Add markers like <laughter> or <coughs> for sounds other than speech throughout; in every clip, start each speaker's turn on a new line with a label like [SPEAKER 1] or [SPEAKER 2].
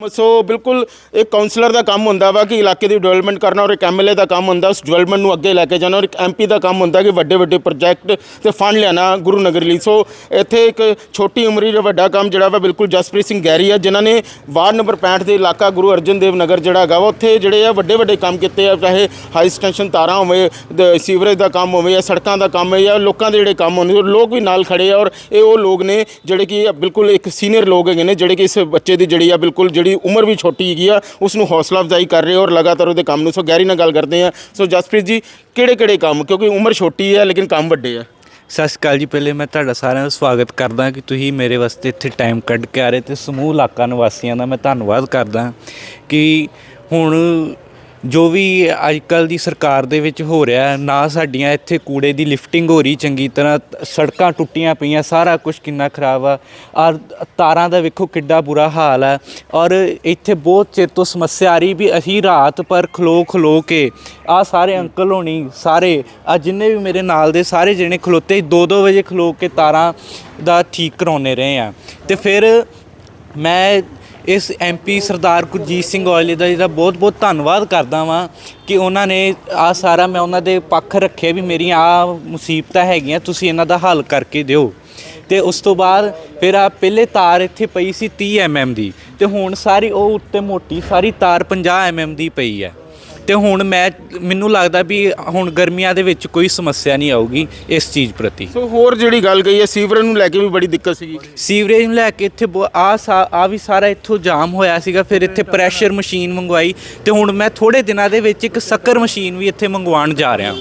[SPEAKER 1] ਸੋ ਬਿਲਕੁਲ ਇੱਕ ਕਾਉਂਸਲਰ ਦਾ ਕੰਮ ਹੁੰਦਾ ਵਾ ਕਿ ਇਲਾਕੇ ਦੀ ਡਿਵੈਲਪਮੈਂਟ ਕਰਨਾ ਔਰ ਇੱਕ ਐਮਐਲਏ ਦਾ ਕੰਮ ਹੁੰਦਾ, ਉਸ ਡਿਵੈਲਪਮੈਂਟ ਨੂੰ ਅੱਗੇ ਲੈ ਕੇ ਜਾਣਾ ਔਰ ਇੱਕ ਐਮਪੀ ਦਾ ਕੰਮ ਹੁੰਦਾ ਕਿ ਵੱਡੇ ਵੱਡੇ ਪ੍ਰੋਜੈਕਟ ਤੇ ਫੰਡ ਲੈਣਾ ਗੁਰੂ ਨਗਰ ਲਈ। ਸੋ ਇੱਥੇ ਇੱਕ ਛੋਟੀ ਉਮਰੀ ਦਾ ਵੱਡਾ ਕੰਮ ਜਿਹੜਾ ਵਾ ਬਿਲਕੁਲ ਜਸਪ੍ਰੀਤ ਸਿੰਘ ਗੈਰੀ ਆ, ਜਿਨ੍ਹਾਂ ਨੇ ਵਾਰਡ ਨੰਬਰ 65 ਦੇ ਇਲਾਕਾ ਗੁਰੂ ਅਰਜਨ ਦੇਵ ਨਗਰ ਜਿਹੜਾ ਹੈਗਾ ਵਾ, ਉੱਥੇ ਜਿਹੜੇ ਆ ਵੱਡੇ ਵੱਡੇ ਕੰਮ ਕੀਤੇ ਆ, ਚਾਹੇ ਹਾਈ ਸਟੈਂਸ਼ਨ ਤਾਰਾਂ ਹੋਵੇ ਸੀਵਰੇਜ ਦਾ ਕੰਮ ਹੋਵੇ ਜਾਂ ਸੜਕਾਂ ਦਾ ਕੰਮ ਹੈ ਜਾਂ ਲੋਕਾਂ ਦੇ ਜਿਹੜੇ ਕੰਮ ਹੁੰਦੇ ਲੋਕ ਵੀ ਨਾਲ ਖੜੇ ਆ ਔਰ ਇਹ ਉਹ ਲੋਕ ਨੇ ਜਿਹੜੇ ਕਿ ਬਿਲਕੁਲ ਇੱਕ ਸੀਨੀਅਰ ਲੋਕ ਹੈਗੇ ਨੇ, ਜਿਹੜੇ ਕਿ ਇਸ ਬੱਚੇ ਦੀ ਜਿਹੜੀ ਆ ਬਿਲਕੁਲ ਜਿਹੜੀ ਉਮਰ ਵੀ ਛੋਟੀ ਹੈਗੀ ਆ ਉਸ ਨੂੰ ਹੌਸਲਾ ਅਫਜ਼ਾਈ ਕਰ ਰਹੇ ਹੋ ਔਰ ਲਗਾਤਾਰ ਉਹਦੇ ਕੰਮ ਨੂੰ। ਸੋ ਗਹਿਰੀ ਨਾਲ ਗੱਲ ਕਰਦੇ ਆ ਸੋ ਜਸਪ੍ਰੀਤ ਜੀ ਕਿਹੜੇ ਕਿਹੜੇ ਕੰਮ? ਕਿਉਂਕਿ ਉਮਰ ਛੋਟੀ ਹੈ, ਲੇਕਿਨ ਕੰਮ ਵੱਡੇ ਆ।
[SPEAKER 2] ਸਤਿ ਸ਼੍ਰੀ ਅਕਾਲ ਜੀ, ਪਹਿਲੇ ਮੈਂ ਤੁਹਾਡਾ ਸਾਰਿਆਂ ਦਾ ਸਵਾਗਤ ਕਰਦਾ ਕਿ ਤੁਸੀਂ ਮੇਰੇ ਵਾਸਤੇ ਇੱਥੇ ਟਾਈਮ ਕੱਢ ਕੇ ਆ ਰਹੇ ਤੇ ਸਮੂਹ ਇਲਾਕਾ ਨਿਵਾਸੀਆਂ ਦਾ ਮੈਂ ਧੰਨਵਾਦ ਕਰਦਾ ਕਿ ਹੁਣ ਜੋ ਵੀ ਅੱਜਕੱਲ ਦੀ ਸਰਕਾਰ ਦੇ ਵਿੱਚ ਹੋ ਰਿਹਾ ਨਾ ਸਾਡੀਆਂ ਇੱਥੇ ਕੂੜੇ ਦੀ ਲਿਫਟਿੰਗ ਹੋ ਰਹੀ ਚੰਗੀ ਤਰ੍ਹਾਂ ਸੜਕਾਂ ਟੁੱਟੀਆਂ ਪਈਆਂ ਸਾਰਾ ਕੁਝ ਕਿੰਨਾ ਖਰਾਬ ਆ। ਔਰ ਤਾਰਾਂ ਦਾ ਵੇਖੋ ਕਿੱਡਾ ਬੁਰਾ ਹਾਲ ਹੈ ਔਰ ਇੱਥੇ ਬਹੁਤ ਚਿਰ ਤੋਂ ਸਮੱਸਿਆ ਆ ਰਹੀ ਵੀ ਅਸੀਂ ਰਾਤ ਪਰ ਖਲੋ ਖਲੋ ਕੇ ਆ ਸਾਰੇ ਅੰਕਲ ਹੋਣੀ ਸਾਰੇ ਆ ਜਿੰਨੇ ਵੀ ਮੇਰੇ ਨਾਲ ਦੇ ਸਾਰੇ ਜਿਹੜੇ ਖਲੋਤੇ 2-2 ਵਜੇ ਖਲੋ ਕੇ ਤਾਰਾਂ ਦਾ ਠੀਕ ਕਰਾਉਣੇ ਰਹੇ ਆ। ਤੇ ਫਿਰ ਮੈਂ ਇਸ ਐਮਪੀ ਸਰਦਾਰ ਗੁਰਜੀਤ ਸਿੰਘ ਔਜਲੇ ਦਾ ਜਿਹਦਾ ਬਹੁਤ ਬਹੁਤ ਧੰਨਵਾਦ ਕਰਦਾ ਵਾਂ ਕਿ ਉਹਨਾਂ ਨੇ ਆ ਸਾਰਾ ਮੈਂ ਉਹਨਾਂ ਦੇ ਪੱਖ ਰੱਖਿਆ ਵੀ ਮੇਰੀਆਂ ਆ ਮੁਸੀਬਤਾਂ ਹੈਗੀਆਂ, ਤੁਸੀਂ ਇਹਨਾਂ ਦਾ ਹੱਲ ਕਰਕੇ ਦਿਓ। ਤੇ ਉਸ ਤੋਂ ਬਾਅਦ ਫਿਰ ਆ ਪਹਿਲੇ ਤਾਰ ਇੱਥੇ ਪਈ ਸੀ 30 ਐਮਐਮ ਦੀ ਤੇ ਹੁਣ ਸਾਰੀ ਉਹ ਉੱਤੇ ਮੋਟੀ ਸਾਰੀ ਤਾਰ 50 ਐਮਐਮ ਦੀ ਪਈ ਹੈ। ਤੇ ਹੁਣ ਮੈਂ ਮੈਨੂੰ ਲੱਗਦਾ ਵੀ ਹੁਣ ਗਰਮੀਆਂ ਦੇ ਵਿੱਚ ਕੋਈ ਸਮੱਸਿਆ ਨਹੀਂ ਆਊਗੀ ਇਸ ਚੀਜ਼ ਪ੍ਰਤੀ।
[SPEAKER 1] ਸੋ ਹੋਰ ਜਿਹੜੀ ਗੱਲ ਕਹੀ ਹੈ ਸੀਵਰੇਜ ਨੂੰ ਲੈ ਕੇ ਵੀ ਬੜੀ ਦਿੱਕਤ ਸੀਗੀ।
[SPEAKER 2] ਸੀਵਰੇਜ ਨੂੰ ਲੈ ਕੇ ਇੱਥੇ ਆ ਆ ਵੀ ਸਾਰਾ ਇੱਥੋਂ ਜਾਮ ਹੋਇਆ ਸੀਗਾ ਫਿਰ ਇੱਥੇ ਪ੍ਰੈਸ਼ਰ ਮਸ਼ੀਨ ਮੰਗਵਾਈ। ਤੇ ਹੁਣ ਮੈਂ ਥੋੜੇ ਦਿਨਾਂ ਦੇ ਵਿੱਚ ਇੱਕ ਸ਼ੱਕਰ ਮਸ਼ੀਨ ਵੀ ਇੱਥੇ ਮੰਗਵਾਉਣ ਜਾ ਰਿਹਾ।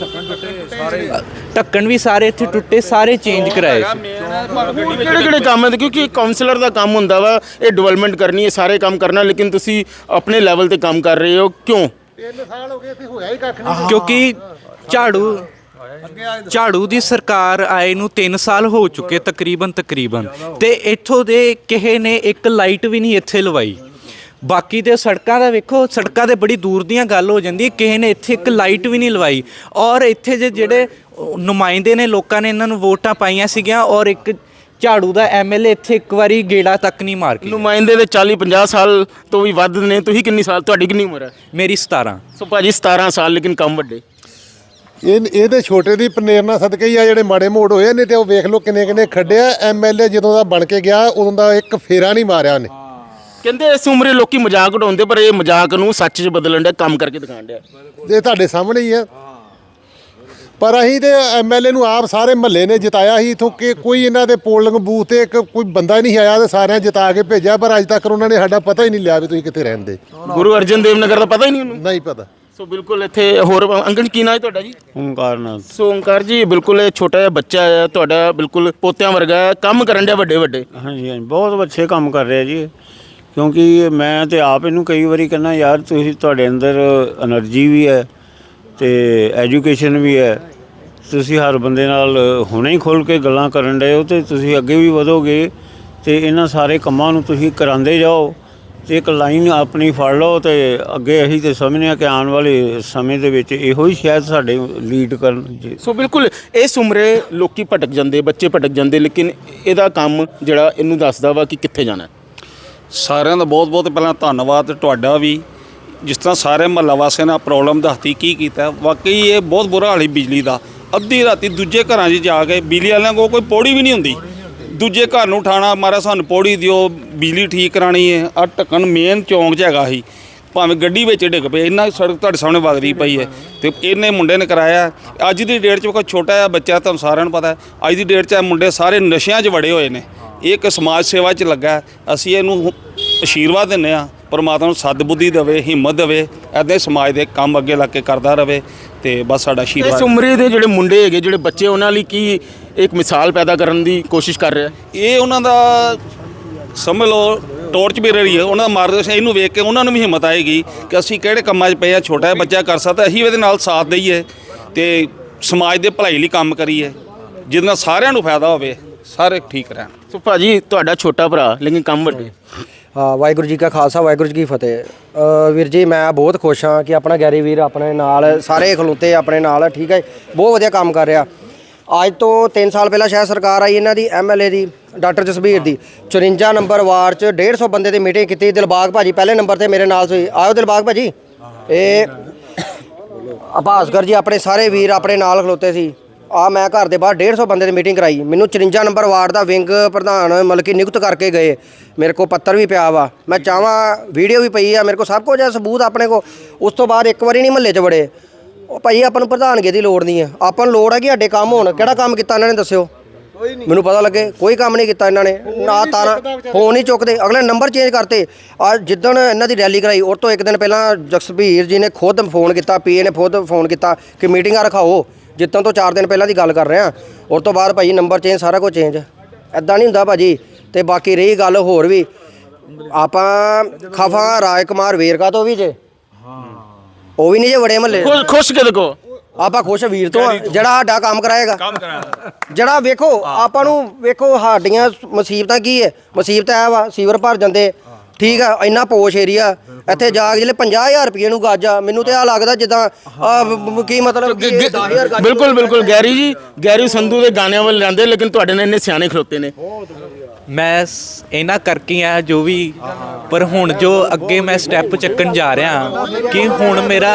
[SPEAKER 2] ਢੱਕਣ ਵੀ ਸਾਰੇ ਇੱਥੇ ਟੁੱਟੇ ਸਾਰੇ ਚੇਂਜ ਕਰਾਏ
[SPEAKER 1] ਕਿਹੜੇ ਕਿਹੜੇ ਕੰਮ ਹੈ ਕਿਉਂਕਿ ਕਾਉਂਸਲਰ ਦਾ ਕੰਮ ਹੁੰਦਾ ਵਾ ਇਹ ਡਿਵੈਲਪਮੈਂਟ ਕਰਨੀ ਹੈ ਸਾਰੇ ਕੰਮ ਕਰਨਾ ਲੇਕਿਨ ਤੁਸੀਂ ਆਪਣੇ ਲੈਵਲ ਤੇ ਕੰਮ ਕਰ ਰਹੇ ਹੋ ਕਿਉਂ?
[SPEAKER 2] ਕਿਉਂਕਿ ਝਾੜੂ ਝਾੜੂ ਦੀ ਸਰਕਾਰ ਆਏ ਨੂੰ 3 ਸਾਲ ਹੋ ਚੁੱਕੇ, ਤਕਰੀਬਨ ਤਕਰੀਬਨ। ਤੇ ਇੱਥੋਂ ਦੇ ਕਿਸੇ ਨੇ ਇੱਕ ਲਾਈਟ ਵੀ ਨਹੀਂ ਇੱਥੇ ਲਵਾਈ। ਬਾਕੀ ਤੇ ਸੜਕਾਂ ਦਾ ਵੇਖੋ, ਸੜਕਾਂ ਦੇ ਬੜੀ ਦੂਰ ਦੀਆਂ ਗੱਲ ਹੋ ਜਾਂਦੀ ਹੈ। ਕਿਸੇ ਨੇ ਇੱਥੇ ਇੱਕ ਲਾਈਟ ਵੀ ਨਹੀਂ ਲਵਾਈ। ਔਰ ਇੱਥੇ ਜੇ ਜਿਹੜੇ ਨੁਮਾਇੰਦੇ ਨੇ, ਲੋਕਾਂ ਨੇ ਇਹਨਾਂ ਨੂੰ ਵੋਟਾਂ ਪਾਈਆਂ ਸੀਗੀਆਂ, ਔਰ ਇੱਕ ਝਾੜੂ ਦਾ ਐਮਐਲਏ ਇੱਥੇ ਇੱਕ ਵਾਰੀ ਗੇੜਾ ਤੱਕ ਨਹੀਂ ਮਾਰ ਕੇ
[SPEAKER 1] ਨੁਮਾਇੰਦੇ ਦੇ 40 50 ਸਾਲ ਤੋਂ ਵੀ ਵੱਧ ਨੇ। ਤੁਸੀਂ ਕਿੰਨੀ ਸਾਲ ਤੁਹਾਡੀ ਕਿੰਨੀ ਉਮਰ ਹੈ?
[SPEAKER 2] ਮੇਰੀ 17
[SPEAKER 1] ਸੋ ਭਾਜੀ 17 ਸਾਲ ਲੇਕਿਨ ਕੰਮ ਵੱਡੇ।
[SPEAKER 3] ਇਹ ਇਹਦੇ ਛੋਟੇ ਦੀ ਪ੍ਰੇਰਨਾ ਸਦਕੇ ਹੀ ਆ ਜਿਹੜੇ ਮਾੜੇ ਮੋੜ ਹੋਏ ਨੇ ਤੇ ਉਹ ਵੇਖ ਲਓ ਕਿੰਨੇ ਕਿੰਨੇ ਖੱਡਿਆ। ਐਮਐਲਏ ਜਦੋਂ ਦਾ ਬਣ ਕੇ ਗਿਆ ਉਦੋਂ ਦਾ ਇੱਕ ਫੇਰਾ ਨਹੀਂ ਮਾਰਿਆ ਉਹਨੇ।
[SPEAKER 1] ਕਹਿੰਦੇ ਇਸ ਉਮਰੇ ਲੋਕੀ ਮਜ਼ਾਕ ਉਡਾਉਂਦੇ ਪਰ ਇਹ ਮਜ਼ਾਕ ਨੂੰ ਸੱਚ 'ਚ ਬਦਲਣ ਦਾ ਕੰਮ ਕਰਕੇ ਦਿਖਾਣ ਡਿਆ।
[SPEAKER 3] ਇਹ ਤੁਹਾਡੇ ਸਾਹਮਣੇ ਹੀ ਆ। ਪਰ ਅਸੀਂ ਤੇ ਐਮਐਲਏ ਨੂੰ ਆਪ ਸਾਰੇ ਮਹੱਲੇ ਨੇ ਜਿਤਾਇਆ ਸੀ ਇਥੋਂ ਕਿ ਕੋਈ ਇਹਨਾਂ ਦੇ ਪੋਲਿੰਗ ਬੂਥ ਤੇ ਇੱਕ ਕੋਈ ਬੰਦਾ ਨਹੀਂ ਆਇਆ ਤੇ ਸਾਰਿਆਂ ਜਿਤਾ ਕੇ ਭੇਜਿਆ ਪਰ ਅੱਜ ਤੱਕ ਉਹਨਾਂ ਨੇ ਸਾਡਾ ਪਤਾ ਹੀ ਨਹੀਂ ਲਿਆ ਵੀ ਤੁਸੀਂ ਕਿੱਥੇ ਰਹਿੰਦੇ
[SPEAKER 1] ਗੁਰੂ ਅਰਜਨ ਦੇਵ ਨਗਰ ਦਾ ਪਤਾ ਹੀ ਨਹੀਂ ਉਹਨੂੰ?
[SPEAKER 3] ਨਹੀਂ ਪਤਾ।
[SPEAKER 1] ਸੋ ਬਿਲਕੁਲ ਇੱਥੇ ਹੋਰ ਅੰਕਲ ਕੀ ਨਾਮ ਤੁਹਾਡਾ ਜੀ?
[SPEAKER 4] ਓਮਕਾਰ ਨਾਥ
[SPEAKER 1] ਸੋ ਓਮਕਾਰ ਜੀ ਬਿਲਕੁਲ ਇਹ ਛੋਟਾ ਜਿਹਾ ਬੱਚਾ ਹੈ ਤੁਹਾਡਾ ਬਿਲਕੁਲ ਪੋਤਿਆਂ ਵਰਗਾ ਕੰਮ ਕਰਨ ਦੇ ਵੱਡੇ ਵੱਡੇ।
[SPEAKER 4] ਹਾਂਜੀ ਹਾਂਜੀ ਬਹੁਤ ਅੱਛੇ ਕੰਮ ਕਰ ਰਿਹਾ ਜੀ। ਕਿਉਂਕਿ ਮੈਂ ਤੇ ਆਪ ਇਹਨੂੰ ਕਈ ਵਾਰੀ ਕਹਿੰਦਾ ਯਾਰ ਤੁਸੀਂ ਤੁਹਾਡੇ ਅੰਦਰ એનર્ਜੀ ਵੀ ਹੈ ਤੇ ਐਜੂਕੇਸ਼ਨ ਵੀ ਹੈ ਤੁਸੀਂ ਹਰ ਬੰਦੇ ਨਾਲ ਹੁਣੇ ਹੀ ਖੁੱਲ ਕੇ ਗੱਲਾਂ ਕਰਨ ਡਏ ਹੋ ਤੇ ਤੁਸੀਂ ਅੱਗੇ ਵੀ ਵਧੋਗੇ ਤੇ ਇਹਨਾਂ ਸਾਰੇ ਕੰਮਾਂ ਨੂੰ ਤੁਸੀਂ ਕਰਾਉਂਦੇ ਜਾਓ ਤੇ ਇੱਕ ਲਾਈਨ ਆਪਣੀ ਫੜ ਲਓ ਤੇ ਅੱਗੇ ਅਸੀਂ ਤੇ ਸਮਝਦੇ ਹਾਂ ਕਿ ਆਉਣ ਵਾਲੇ ਸਮੇਂ ਦੇ ਵਿੱਚ ਇਹੋ ਹੀ ਸ਼ਾਇਦ ਸਾਡੇ ਲੀਡ ਕਰਨ ਜੀ
[SPEAKER 1] ਸੋ ਬਿਲਕੁਲ ਇਸ ਉਮਰੇ ਲੋਕੀ ਭਟਕ ਜਾਂਦੇ ਬੱਚੇ ਭਟਕ ਜਾਂਦੇ ਲੇਕਿਨ ਇਹਦਾ ਕੰਮ ਜਿਹੜਾ ਇਹਨੂੰ ਦੱਸਦਾ ਵਾ ਕਿ ਕਿੱਥੇ ਜਾਣਾ।
[SPEAKER 5] ਸਾਰਿਆਂ ਦਾ ਬਹੁਤ ਬਹੁਤ ਪਹਿਲਾਂ ਧੰਨਵਾਦ ਤੁਹਾਡਾ ਵੀ। ਜਿਸ ਤਰ੍ਹਾਂ ਸਾਰੇ ਮਹੱਲਾ ਵਾਸੀਆਂ ਨੇ ਪ੍ਰੋਬਲਮ ਦੱਸਤੀ ਕੀ ਕੀਤਾ ਵਾਕਈ ਇਹ ਬਹੁਤ ਬੁਰਾ ਹਾਲ ਹੈ ਬਿਜਲੀ ਦਾ। ਅੱਧੀ ਰਾਤੀ ਦੂਜੇ ਘਰਾਂ 'ਚ ਜਾ ਕੇ ਬਿਜਲੀ ਵਾਲਿਆਂ ਕੋਲ ਕੋਈ ਪੌੜੀ ਵੀ ਨਹੀਂ ਹੁੰਦੀ। ਦੂਜੇ ਘਰ ਨੂੰ ਉਠਾਣਾ ਮਾਰਾ ਸਾਨੂੰ ਪੌੜੀ ਦਿਓ, ਬਿਜਲੀ ਠੀਕ ਕਰਾਣੀ ਹੈ ਆ ਢੱਕਣ ਮੇਨ ਚੌਂਕ 'ਚ ਹੈਗਾ ਸੀ। ਭਾਵੇਂ ਗੱਡੀ ਵਿੱਚ ਡਿੱਗ ਪਏ, ਇੰਨਾ ਸੜਕ ਤੁਹਾਡੇ ਸਾਹਮਣੇ ਵਗਦੀ ਪਈ ਹੈ ਤੇ ਇਹਨੇ ਮੁੰਡੇ ਨੇ ਕਰਾਇਆ। ਅੱਜ ਦੀ ਡੇਟ 'ਚ ਕੋਈ ਛੋਟਾ ਜਿਹਾ ਬੱਚਾ ਤੁਹਾਨੂੰ ਸਾਰਿਆਂ ਨੂੰ ਪਤਾ ਅੱਜ ਦੀ ਡੇਟ 'ਚ ਇਹ ਮੁੰਡੇ ਸਾਰੇ ਨਸ਼ਿਆਂ 'ਚ ਵੜੇ ਹੋਏ ਨੇ। ਇਹ ਇੱਕ ਸਮਾਜ ਸੇਵਾ 'ਚ ਲੱਗਾ। ਅਸੀਂ ਇਹਨੂੰ ਆਸ਼ੀਰਵਾਦ ਦਿੰਨੇ ਆ ਪਰਮਾਤਮਾ ਨੂੰ ਸਦਬੁੱਧੀ ਦੇਵੇ ਹਿੰਮਤ ਦੇਵੇ ਐਦਾਂ ਹੀ ਸਮਾਜ ਦੇ ਕੰਮ ਅੱਗੇ ਲੱਗ ਕੇ ਕਰਦਾ ਰਵੇ ਤੇ ਬਸ ਸਾਡਾ
[SPEAKER 1] ਇਸ
[SPEAKER 5] ਆਸ਼ੀਰਵਾਦ
[SPEAKER 1] ਉਮਰੇ ਦੇ ਜਿਹੜੇ ਮੁੰਡੇ ਹੈਗੇ ਜਿਹੜੇ ਬੱਚੇ ਉਹਨਾਂ ਲਈ ਕੀ ਇੱਕ ਮਿਸਾਲ ਪੈਦਾ ਕਰਨ ਦੀ ਕੋਸ਼ਿਸ਼ ਕਰ ਰਿਹਾ?
[SPEAKER 5] ਇਹ ਉਹਨਾਂ ਦਾ ਸਮਝ ਲਓ ਟੋਰਚ ਵੀ ਰਹੀ ਹੈ ਉਹਨਾਂ ਦਾ ਮਾਰਗਦਰਸ਼ਨ ਇਹਨੂੰ ਵੇਖ ਕੇ ਉਹਨਾਂ ਨੂੰ ਵੀ ਹਿੰਮਤ ਆਏਗੀ ਕਿ ਅਸੀਂ ਕਿਹੜੇ ਕੰਮਾਂ 'ਚ ਪਏ ਆ ਛੋਟਾ ਜਿਹਾ ਬੱਚਾ ਕਰ ਸਕਦਾ ਅਸੀਂ ਇਹਦੇ ਨਾਲ ਸਾਥ ਦਈਏ ਤੇ ਸਮਾਜ ਦੇ ਭਲਾਈ ਲਈ ਕੰਮ ਕਰੀਏ ਜਿਹਦੇ ਨਾਲ ਸਾਰਿਆਂ ਨੂੰ ਫਾਇਦਾ ਹੋਵੇ ਸਾਰੇ ਠੀਕ ਰਹਿਣ।
[SPEAKER 1] ਸੋ ਭਾਜੀ ਤੁਹਾਡਾ ਛੋਟਾ ਭਰਾ ਲੇਕਿਨ ਕੰਮ ਵੱਡੇ।
[SPEAKER 6] ਵਾਹਿਗੁਰੂ ਜੀ ਕਾ ਖਾਲਸਾ ਵਾਹਿਗੁਰੂ ਜੀ ਕੀ ਫਤਿਹ। ਵੀਰ ਜੀ ਮੈਂ ਬਹੁਤ ਖੁਸ਼ ਹਾਂ ਕਿ ਆਪਣਾ ਗੈਰੀ ਵੀਰ ਆਪਣੇ ਨਾਲ ਸਾਰੇ ਖਲੋਤੇ ਆਪਣੇ ਨਾਲ ਠੀਕ ਹੈ ਬਹੁਤ ਵਧੀਆ ਕੰਮ ਕਰ ਰਿਹਾ। ਅੱਜ ਤੋਂ 3 ਸਾਲ ਪਹਿਲਾਂ ਸ਼ਾਇਦ ਸਰਕਾਰ ਆਈ ਇਹਨਾਂ ਦੀ ਐਮਐਲਏ ਦੀ ਡਾਕਟਰ ਜਸਬੀਰ ਦੀ। 54 ਨੰਬਰ ਵਾਰਡ 'ਚ 150 ਬੰਦੇ ਦੀ ਮੀਟਿੰਗ ਕੀਤੀ। ਦਿਲਬਾਗ ਭਾਜੀ ਪਹਿਲੇ ਨੰਬਰ ਤੇ ਮੇਰੇ ਨਾਲ ਸੀ। ਆਇਓ ਦਿਲਬਾਗ ਭਾਜੀ। ਇਹ <coughs> ਅਭਾਸਕਰ ਜੀ ਆਪਣੇ ਸਾਰੇ ਵੀਰ ਆਪਣੇ ਨਾਲ ਖਲੋਤੇ ਸੀ। ਆ ਮੈਂ ਘਰ ਦੇ ਬਾਹਰ 150 ਬੰਦੇ ਦੀ ਮੀਟਿੰਗ ਕਰਾਈ। ਮੈਨੂੰ 54 ਨੰਬਰ ਵਾਰਡ ਦਾ ਵਿੰਗ ਪ੍ਰਧਾਨ ਮਤਲਬ ਕਿ ਨਿਯੁਕਤ ਕਰਕੇ ਗਏ। ਮੇਰੇ ਕੋਲ ਪੱਤਰ ਵੀ ਪਿਆ ਵਾ। ਮੈਂ ਚਾਹਾਂ ਵੀਡੀਓ ਵੀ ਪਈ ਆ ਮੇਰੇ ਕੋਲ ਸਭ ਕੁਝ ਹੈ ਸਬੂਤ ਆਪਣੇ ਕੋਲ। ਉਸ ਤੋਂ ਬਾਅਦ ਇੱਕ ਵਾਰੀ ਨਹੀਂ ਮਹੱਲੇ 'ਚ ਵੜੇ। ਉਹ ਭਾਈ ਆਪਾਂ ਨੂੰ ਪ੍ਰਧਾਨਗੀ ਦੀ ਲੋੜ ਨਹੀਂ ਹੈ ਆਪਾਂ ਨੂੰ ਲੋੜ ਹੈ ਕਿ ਸਾਡੇ ਕੰਮ ਹੋਣ। ਕਿਹੜਾ ਕੰਮ ਕੀਤਾ ਇਹਨਾਂ ਨੇ ਦੱਸਿਓ? ਮੈਨੂੰ ਪਤਾ ਲੱਗੇ ਕੋਈ ਕੰਮ ਨਹੀਂ ਕੀਤਾ ਇਹਨਾਂ ਨੇ। ਨਾ ਤਾਰਾਂ ਫੋਨ ਨਹੀਂ ਚੁੱਕਦੇ। ਅਗਲੇ ਨੰਬਰ ਚੇਂਜ ਕਰਤੇ। ਆ ਜਿੱਦਣ ਇਹਨਾਂ ਦੀ ਰੈਲੀ ਕਰਾਈ ਉਹ ਤੋਂ ਇੱਕ ਦਿਨ ਪਹਿਲਾਂ ਜਸਬੀਰ ਜੀ ਨੇ ਖੁਦ ਫੋਨ ਕੀਤਾ ਪੀਏ ਨੇ ਖੁਦ ਫੋਨ ਕੀਤਾ ਕਿ ਮੀਟਿੰਗਾਂ ਰਖਾਓ। ਜਿੱਦਣ ਤੋਂ 4 ਦਿਨ ਪਹਿਲਾਂ ਦੀ ਗੱਲ ਕਰ ਰਿਹਾ। ਉਸ ਤੋਂ ਬਾਅਦ ਭਾਈ ਨੰਬਰ ਚੇਂਜ ਸਾਰਾ ਕੁਝ ਚੇਂਜ ਐਦਾਂ ਨਹੀਂ ਹੁੰਦਾ ਭਾਜੀ। ਤੇ ਬਾਕੀ ਰਹੀ ਗੱਲ ਹੋਰ ਵੀ। ਆਪਾਂ ਖਫਾ ਰਾਜ ਕੁਮਾਰ ਵੇਰਕਾ ਤੋਂ ਵੀ ਜੇ। ਉਹ ਵੀ ਨਹੀਂ ਜੇ ਵੜੇ ਮਹੱਲੇ।
[SPEAKER 1] ਖੁਸ਼ ਖੁਸ਼ ਕਿਹਦੇ ਕੋ?
[SPEAKER 6] ਆਪਾਂ ਖੁਸ਼ ਵੀਰ ਤੋਂ ਆ, ਜਿਹੜਾ ਸਾਡਾ ਕੰਮ ਕਰਾਏਗਾ। ਕੰਮ ਕਰਾਏਗਾ। ਜਿਹੜਾ ਵੇਖੋ ਆਪਾਂ ਨੂੰ ਵੇਖੋ ਸਾਡੀਆਂ ਮੁਸੀਬਤਾਂ ਕੀ ਹੈ ਮੁਸੀਬਤ ਇਹ ਵਾ ਸੀਵਰ ਭਰ ਜਾਂਦੇ। ਠੀਕ ਆ ਇੰਨਾ ਪੋਸ਼ ਏਰੀਆ ਇੱਥੇ ਜਾ ਕੇ ਜਿਹੜੇ 50000 ਰੁਪਏ ਨੂੰ ਗੱਜ ਆ ਮੈਨੂੰ ਤੇ ਆ ਲੱਗਦਾ ਜਿੱਦਾਂ ਆਹ ਕੀ ਮਤਲਬ ਕਿ 10000 ਗੱਜ
[SPEAKER 1] ਬਿਲਕੁਲ ਬਿਲਕੁਲ ਗੈਰੀ ਜੀ ਗੈਰੀ ਸੰਧੂ ਦੇ ਗਾਣਿਆਂ ਵੱਲ ਜਾਂਦੇ ਲੇਕਿਨ ਤੁਹਾਡੇ ਨਾਲ ਇੰਨੇ ਸਿਆਣੇ ਖਲੋਤੇ ਨੇ।
[SPEAKER 2] ਮੈਂ ਇਹਨਾਂ ਕਰਕੇ ਆ ਜੋ ਵੀ ਪਰ ਹੁਣ ਜੋ ਅੱਗੇ ਮੈਂ ਸਟੈਪ ਚੱਕਣ ਜਾ ਰਿਹਾ ਕਿ ਹੁਣ ਮੇਰਾ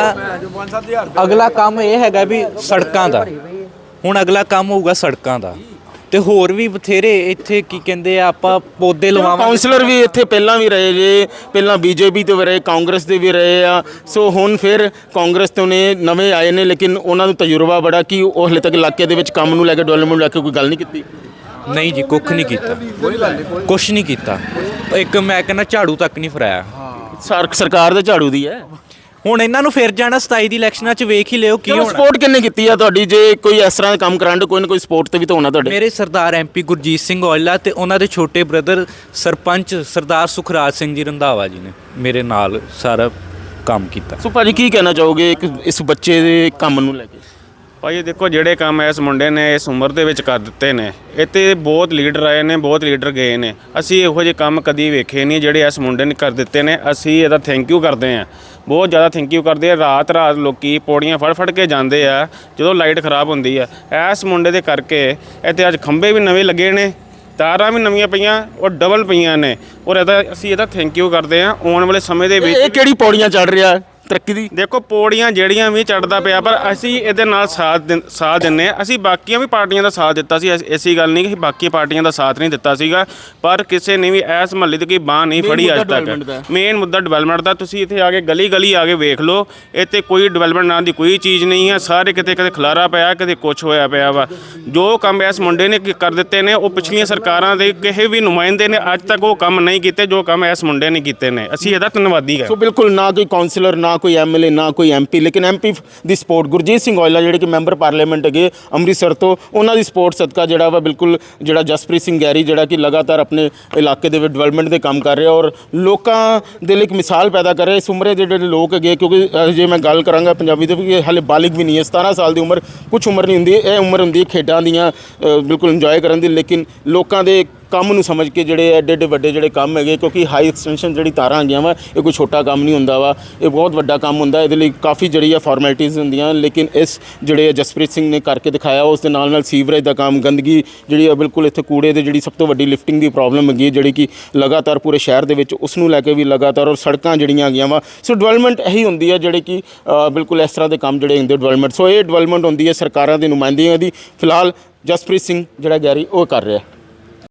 [SPEAKER 2] ਅਗਲਾ ਕੰਮ ਇਹ ਹੈਗਾ ਵੀ ਸੜਕਾਂ ਦਾ। ਹੁਣ ਅਗਲਾ ਕੰਮ ਹੋਊਗਾ ਸੜਕਾਂ ਦਾ। ਤੇ ਹੋਰ ਵੀ ਬਥੇਰੇ ਇੱਥੇ ਕੀ ਕਹਿੰਦੇ ਆ ਆਪਾਂ ਪੌਦੇ ਲਵਾਵਾਂਗੇ।
[SPEAKER 1] ਕਾਉਂਸਲਰ ਵੀ ਇੱਥੇ ਪਹਿਲਾਂ ਵੀ ਰਹੇ ਜੇ ਪਹਿਲਾਂ ਬੀਜੇਪੀ ਤੋਂ ਵੀ ਰਹੇ ਕਾਂਗਰਸ ਦੇ ਵੀ ਰਹੇ ਆ। ਸੋ ਹੁਣ ਫਿਰ ਕਾਂਗਰਸ ਤੋਂ ਨੇ ਨਵੇਂ ਆਏ ਨੇ ਲੇਕਿਨ ਉਹਨਾਂ ਨੂੰ ਤਜਰਬਾ ਬੜਾ ਕਿ ਉਹ ਹਲੇ ਤੱਕ ਇਲਾਕੇ ਦੇ ਵਿੱਚ ਕੰਮ ਨੂੰ ਲੈ ਕੇ ਡਿਵੈਲਪਮੈਂਟ ਲੈ ਕੇ ਕੋਈ ਗੱਲ ਨਹੀਂ ਕੀਤੀ।
[SPEAKER 2] ਨਹੀਂ ਜੀ ਕੁੱਖ ਨਹੀਂ ਕੀਤਾ। ਕੁਛ ਨਹੀਂ ਕੀਤਾ। ਇੱਕ ਮੈਂ ਕਹਿੰਦਾ ਝਾੜੂ ਤੱਕ ਨਹੀਂ ਫਰਾਇਆ
[SPEAKER 1] ਸਰ- ਸਰਕਾਰ ਦੇ ਝਾੜੂ ਦੀ ਹੈ।
[SPEAKER 2] ਹੁਣ ਇਹਨਾਂ ਨੂੰ ਫਿਰ ਜਾਣਾ 27 ਦੀ ਇਲੈਕਸ਼ਨਾਂ 'ਚ ਵੇਖ ਹੀ ਲਿਓ ਕੀ ਹੋਣਾ।
[SPEAKER 1] ਸਪੋਰਟ ਕਿੰਨੇ ਕੀਤੀ ਆ ਤੁਹਾਡੀ? ਜੇ ਕੋਈ ਇਸ ਤਰ੍ਹਾਂ ਦਾ ਕੰਮ ਕਰਾਂਡ ਕੋਈ ਨਾ ਕੋਈ ਸਪੋਰਟ ਤੇ ਵੀ ਤਾਂ ਹੋਣਾ ਤੁਹਾਡੇ।
[SPEAKER 2] ਮੇਰੇ ਸਰਦਾਰ ਐਮਪੀ ਗੁਰਜੀਤ ਸਿੰਘ ਔਜਲਾ ਤੇ ਉਹਨਾਂ ਦੇ ਛੋਟੇ ਬ੍ਰਦਰ ਸਰਪੰਚ ਸਰਦਾਰ ਸੁਖਰਾਜ ਸਿੰਘ ਜੀ ਰੰਧਾਵਾ ਜੀ ਨੇ ਮੇਰੇ ਨਾਲ ਸਾਰਾ ਕੰਮ ਕੀਤਾ।
[SPEAKER 1] ਸੋ ਭਾਜੀ ਕੀ ਕਹਿਣਾ ਚਾਹੋਗੇ ਇੱਕ ਇਸ ਬੱਚੇ ਦੇ ਕੰਮ ਨੂੰ ਲੈ ਕੇ?
[SPEAKER 7] ਭਾਈ ਦੇਖੋ ਜਿਹੜੇ ਕੰਮ ਇਸ ਮੁੰਡੇ ਨੇ ਇਸ ਉਮਰ ਦੇ ਵਿੱਚ ਕਰ ਦਿੱਤੇ ਨੇ ਇੱਥੇ ਬਹੁਤ ਲੀਡਰ ਆਏ ਨੇ ਬਹੁਤ ਲੀਡਰ ਗਏ ਨੇ। ਅਸੀਂ ਇਹੋ ਜਿਹੇ ਕੰਮ ਕਦੀ ਵੇਖੇ ਨਹੀਂ ਜਿਹੜੇ ਇਸ ਮੁੰਡੇ ਨੇ ਕਰ ਦਿੱਤੇ ਨੇ। ਅਸੀਂ ਇਹਦਾ ਥੈਂਕ ਯੂ ਕਰਦੇ ਹਾਂ। ਬਹੁਤ ਜ਼ਿਆਦਾ ਥੈਂਕ ਯੂ ਕਰਦੇ ਆ। ਰਾਤ ਰਾਤ ਲੋਕੀ ਪੌੜੀਆਂ ਫੜ ਫੜ ਕੇ ਜਾਂਦੇ ਆ ਜਦੋਂ ਲਾਈਟ ਖਰਾਬ ਹੁੰਦੀ ਆ। ਇਸ ਮੁੰਡੇ ਦੇ ਕਰਕੇ ਇੱਥੇ ਅੱਜ ਖੰਭੇ ਵੀ ਨਵੇਂ ਲੱਗੇ ਨੇ ਤਾਰਾਂ ਵੀ ਨਵੀਆਂ ਪਈਆਂ ਔਰ ਡਬਲ ਪਈਆਂ ਨੇ। ਔਰ ਇਹਦਾ ਅਸੀਂ ਇਹਦਾ ਥੈਂਕ ਯੂ ਕਰਦੇ ਹਾਂ। ਆਉਣ ਵਾਲੇ ਸਮੇਂ ਦੇ ਵਿੱਚ
[SPEAKER 1] ਇਹ ਕਿਹੜੀ ਪੌੜੀਆਂ ਚੜ ਰਿਹਾ? ਤਰੱਕੀ ਦੀ?
[SPEAKER 7] ਦੇਖੋ ਪੌੜੀਆਂ ਜਿਹੜੀਆਂ ਵੀ ਚੜਦਾ ਪਿਆ ਪਰ ਅਸੀਂ ਇਹਦੇ ਨਾਲ ਸਾਥ ਦਿੰ- ਸਾਥ ਦਿੰਨੇ ਆ ਅਸੀਂ ਬਾਕੀਆਂ ਵੀ ਪਾਰਟੀਆਂ ਦਾ ਸਾਥ ਦਿੱਤਾ ਸੀ ਐਸ- ਐਸੀ ਗੱਲ ਨਹੀਂ ਕਿ ਬਾਕੀ ਪਾਰਟੀਆਂ ਦਾ ਸਾਥ ਨਹੀਂ ਦਿੱਤਾ ਸੀਗਾ ਪਰ ਕਿਸੇ ਨੇ ਵੀ ਐਸ ਮਹੱਲੇ ਦੀ ਕੋਈ ਬਾਹ ਨਹੀਂ ਫੜੀ
[SPEAKER 1] ਮੁੱਦਾ
[SPEAKER 7] ਅੱਜ
[SPEAKER 1] development ਦਾ।
[SPEAKER 7] ਤੱਕ ਮੇਨ ਮੁੱਦਾ ਡਿਵੈਲਪਮੈਂਟ ਦਾ ਤੁਸੀਂ ਇੱਥੇ ਆ ਕੇ ਗਲੀ ਗਲੀ ਆ ਕੇ ਵੇਖ ਲਓ ਇੱਥੇ ਕੋਈ ਡਿਵੈਲਪਮੈਂਟ ਨਾਂ ਦੀ ਕੋਈ ਚੀਜ਼ ਨਹੀਂ ਹੈ ਸਾਰੇ ਕਿਤੇ ਕਿਤੇ ਖਲਾਰਾ ਪਿਆ ਕਿਤੇ ਕੁਝ ਹੋਇਆ ਪਿਆ ਵਾ। ਜੋ ਕੰਮ ਇਸ ਮੁੰਡੇ ਨੇ ਕੀ- ਕਰ ਦਿੱਤੇ ਨੇ ਉਹ ਪਿਛਲੀਆਂ ਸਰਕਾਰਾਂ ਦੇ ਕਿਸੇ ਵੀ ਨੁਮਾਇੰਦੇ ਨੇ ਅੱਜ ਤੱਕ ਉਹ ਕੰਮ ਨਹੀਂ ਕੀਤੇ ਜੋ ਕੰਮ ਇਸ ਮੁੰਡੇ ਨੇ ਕੀਤੇ ਨੇ। ਅਸੀਂ ਇਹਦਾ ਧੰਨਵਾਦੀ ਹਾਂ।
[SPEAKER 1] ਸੋ ਬਿਲਕੁਲ ਨਾ ਕੋਈ ਕਾਉਂਸਲਰ ਨਾ ਨਾ ਕੋਈ ਐਮਐਲਏ ਨਾ ਕੋਈ ਐਮਪੀ ਲੇਕਿਨ ਐਮਪੀ ਦੀ ਸਪੋਰਟ ਗੁਰਜੀਤ ਸਿੰਘ ਔਇਲਾ ਜਿਹੜੇ ਕਿ ਮੈਂਬਰ ਪਾਰਲੀਮੈਂਟ ਹੈਗੇ ਅੰਮ੍ਰਿਤਸਰ ਤੋਂ, ਉਹਨਾਂ ਦੀ ਸਪੋਰਟ ਸਦਕਾ ਜਿਹੜਾ ਵਾ ਬਿਲਕੁਲ ਜਿਹੜਾ ਜਸਪ੍ਰੀਤ ਸਿੰਘ ਗੈਰੀ ਜਿਹੜਾ ਕਿ ਲਗਾਤਾਰ ਆਪਣੇ ਇਲਾਕੇ ਦੇ ਵਿੱਚ ਡਿਵੈਲਪਮੈਂਟ ਦੇ ਕੰਮ ਕਰ ਰਿਹਾ ਔਰ ਲੋਕਾਂ ਦੇ ਲਈ ਇੱਕ ਮਿਸਾਲ ਪੈਦਾ ਕਰ ਰਿਹਾ। ਇਸ ਉਮਰੇ ਦੇ ਜਿਹੜੇ ਲੋਕ ਹੈਗੇ, ਕਿਉਂਕਿ ਜੇ ਮੈਂ ਗੱਲ ਕਰਾਂਗਾ ਪੰਜਾਬੀ ਦੇ ਵੀ ਹਲੇ ਬਾਲਿਗ ਵੀ ਨਹੀਂ ਹੈ 17 ਸਾਲ ਦੀ ਉਮਰ ਕੁਝ ਉਮਰ ਨਹੀਂ ਹੁੰਦੀ, ਇਹ ਉਮਰ ਹੁੰਦੀ ਖੇਡਾਂ ਦੀਆਂ ਬਿਲਕੁਲ ਇੰਜੋਏ ਕਰਨ ਦੀ, ਲੇਕਿਨ ਲੋਕਾਂ ਦੇ ਕੰਮ ਨੂੰ ਸਮਝ ਕੇ ਜਿਹੜੇ ਐਡੇ ਐਡੇ ਵੱਡੇ ਜਿਹੜੇ ਕੰਮ ਹੈਗੇ, ਕਿਉਂਕਿ ਹਾਈ ਐਕਸਟੈਂਸ਼ਨ ਜਿਹੜੀ ਤਾਰਾਂ ਹੈਗੀਆਂ ਵਾ, ਇਹ ਕੋਈ ਛੋਟਾ ਕੰਮ ਨਹੀਂ ਹੁੰਦਾ ਵਾ। ਇਹ ਬਹੁਤ ਵੱਡਾ ਕੰਮ ਹੁੰਦਾ, ਇਹਦੇ ਲਈ ਕਾਫੀ ਜਿਹੜੀ ਆ ਫਾਰਮੈਲਿਟੀਆਂ ਹੁੰਦੀਆਂ, ਲੇਕਿਨ ਇਸ ਜਿਹੜੇ ਜਸਪ੍ਰੀਤ ਸਿੰਘ ਨੇ ਕਰਕੇ ਦਿਖਾਇਆ, ਉਸ ਦੇ ਨਾਲ ਨਾਲ ਸੀਵਰੇਜ ਦਾ ਕੰਮ, ਗੰਦਗੀ ਜਿਹੜੀ ਆ ਬਿਲਕੁਲ ਇੱਥੇ ਕੂੜੇ ਦੇ ਜਿਹੜੀ ਸਭ ਤੋਂ ਵੱਡੀ ਲਿਫਟਿੰਗ ਦੀ ਪ੍ਰੋਬਲਮ ਹੈਗੀ ਹੈ, ਜਿਹੜੀ ਕਿ ਲਗਾਤਾਰ ਪੂਰੇ ਸ਼ਹਿਰ ਦੇ ਵਿੱਚ ਉਸ ਨੂੰ ਲੈ ਕੇ ਵੀ ਲਗਾਤਾਰ ਔਰ ਸੜਕਾਂ ਜਿਹੜੀਆਂ ਹੈਗੀਆਂ ਵਾ। ਸੋ ਡਿਵੈਲਪਮੈਂਟ ਇਹੀ ਹੁੰਦੀ ਹੈ ਜਿਹੜੇ ਕਿ ਬਿਲਕੁਲ ਇਸ ਤਰ੍ਹਾਂ ਦੇ ਕੰਮ ਜਿਹੜੇ ਹੁੰਦੇ ਡਿਵੈਲਪਮੈਂਟ ਸੋ ਇਹ ਡਿਵੈਲਪਮੈਂਟ ਹੁੰਦੀ ਹੈ ਸਰਕਾਰਾਂ ਦੇ ਨੁਮਾਇੰਦਿਆਂ ਦੀ। ਫਿਲਹਾਲ ਜਸਪ੍ਰੀਤ ਸਿੰਘ ਜਿਹੜਾ ਗੈਰੀ, ਉਹ ਕਰ ਰਿਹਾ।